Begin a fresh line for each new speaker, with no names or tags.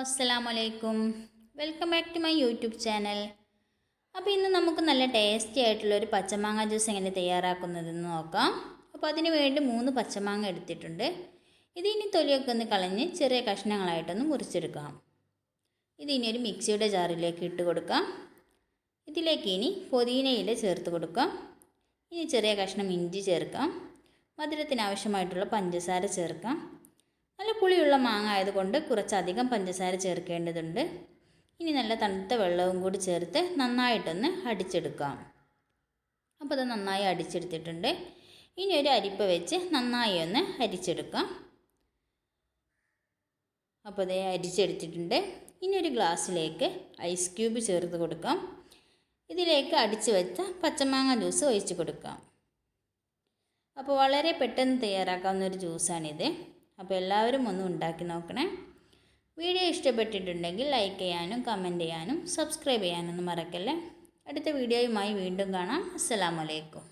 അസ്സലാമു അലൈക്കും welcome back to my YouTube channel അപ്പോൾ ഇന്ന് നമുക്ക് നല്ല ടേസ്റ്റി ആയിട്ടുള്ള ഒരു പച്ചമാങ്ങ ജ്യൂസ് എങ്ങനെ തയ്യാറാക്കുന്നതെന്ന് നോക്കാം. അപ്പോൾ അതിന് വേണ്ടി മൂന്ന് പച്ചമാങ്ങ എടുത്തിട്ടുണ്ട്. ഇതിനി തൊലിയൊക്കെ ഒന്ന് കളഞ്ഞ് ചെറിയ കഷ്ണങ്ങളായിട്ടൊന്ന് മുറിച്ചെടുക്കാം. ഇതിനി ഒരു മിക്സിയുടെ ജാറിലേക്ക് ഇട്ട് കൊടുക്കാം. ഇതിലേക്ക് ഇനി പുതിനയില ചേർത്ത് കൊടുക്കാം. ഇനി ചെറിയ കഷ്ണം ഇഞ്ചി ചേർക്കാം. മധുരത്തിന് ആവശ്യമായിട്ടുള്ള പഞ്ചസാര ചേർക്കാം. പുളിയുള്ള മാങ്ങ ആയതുകൊണ്ട് കുറച്ചധികം പഞ്ചസാര ചേർക്കേണ്ടതുണ്ട്. ഇനി നല്ല തണുത്ത വെള്ളവും കൂടി ചേർത്ത് നന്നായിട്ടൊന്ന് അടിച്ചെടുക്കാം. അപ്പോൾ അത് നന്നായി അടിച്ചെടുത്തിട്ടുണ്ട്. ഇനി ഒരു അരിപ്പ വെച്ച് നന്നായി ഒന്ന് അരിച്ചെടുക്കാം. അപ്പോൾ അതേ അരിച്ചെടുത്തിട്ടുണ്ട്. ഇനി ഒരു ഗ്ലാസ്സിലേക്ക് ഐസ് ക്യൂബ് ചേർത്ത് കൊടുക്കാം. ഇതിലേക്ക് അടിച്ച് വെച്ച പച്ചമാങ്ങ ജ്യൂസ് ഒഴിച്ച് കൊടുക്കാം. അപ്പോൾ വളരെ പെട്ടെന്ന് തയ്യാറാക്കാവുന്ന ഒരു ജ്യൂസാണിത്. അപ്പോൾ എല്ലാവരും ഒന്ന് ഉണ്ടാക്കി നോക്കണേ. വീഡിയോ ഇഷ്ടപ്പെട്ടിട്ടുണ്ടെങ്കിൽ ലൈക്ക് ചെയ്യാനും കമന്റ് ചെയ്യാനും സബ്സ്ക്രൈബ് ചെയ്യാനൊന്നും മറക്കല്ലേ. അടുത്ത വീഡിയോയുമായി വീണ്ടും കാണാം. അസ്സലാമലൈക്കും